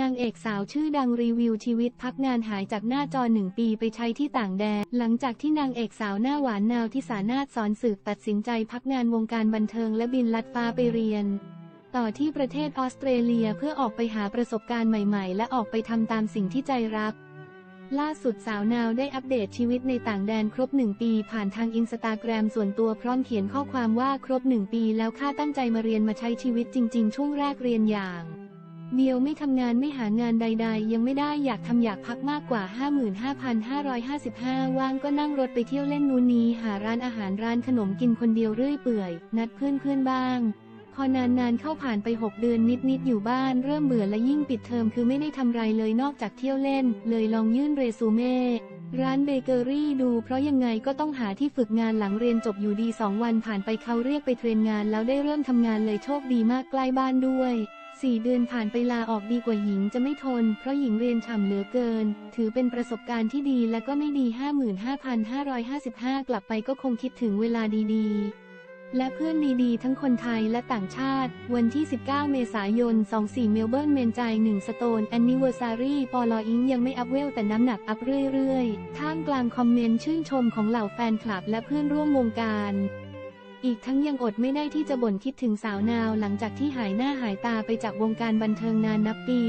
นางเอกสาวชื่อดังรีวิวชีวิตพักงานหายจากหน้าจอหนึ่งปีไปใช้ที่ต่างแดน หลังจากที่นางเอกสาวหน้าหวานนาวที่สานาถสอนสืบตัดสินใจพักงานวงการบันเทิงและบินลัดฟ้าไปเรียน ต่อที่ประเทศออสเตรเลียเพื่อออกไปหาประสบการณ์ใหม่ๆ และออกไปทำตามสิ่งที่ใจรัก ล่าสุดสาวนาวได้อัปเดตชีวิตในต่างแดนครบหนึ่งปีผ่านทางอินสตาแกรมส่วนตัวพร้อมเขียนข้อความว่าครบหนึ่งปีแล้วข้าตั้งใจมาเรียนมาใช้ชีวิตจริง ๆ ช่วงแรกเรียนอย่าง เดียวไม่ทำงานไม่หางานใด ๆ ยังไม่ได้อยากทำอยากพักมากกว่า 55,555 ว่างก็นั่งรถไปเที่ยวเล่นนู้นนี้ หาร้านอาหารร้านขนมกินคนเดียวเรื่อยเปื่อย นัดเพื่อนๆบ้าง พอนานๆเข้าผ่านไป 6 เดือนนิดๆอยู่บ้านเริ่มเบื่อและยิ่งปิดเทอมคือไม่ได้ทำไรเลยนอกจากเที่ยวเล่น เลยลองยื่นเรซูเม่ร้านเบเกอรี่ดูเพราะยังไงก็ต้องหาที่ฝึกงานหลังเรียนจบอยู่ดี 2 วันผ่านไปเขาเรียกไปเทรนงานแล้วได้เริ่มทำงานเลยโชคดีมากใกล้บ้านด้วย 4เดือนผ่านไปลาออกดีกว่าหญิงจะไม่ทน เพราะหญิงเรียนฉ่ำเหลือเกิน ถือเป็นประสบการณ์ที่ดีและก็ไม่ดี 55,555 กลับไปก็คงคิดถึงเวลาดีๆ และเพื่อนดีๆ ทั้งคนไทยและต่างชาติ วันที่ 19 เมษายน 24 เมลเบิร์นเมนใจ1สโตนแอนนิเวอร์ซารีปอลออิงยังไม่อัพเวลแต่น้ำหนักอัพเรื่อยๆ ท่ามกลางคอมเมนต์ชื่นชมของเหล่าแฟนคลับและเพื่อนร่วมวงการ อีกทั้งยังอดไม่ได้ที่จะบ่นคิดถึงสาวนาวหลังจากที่หายหน้าหายตาไปจากวงการบันเทิงนานนับปี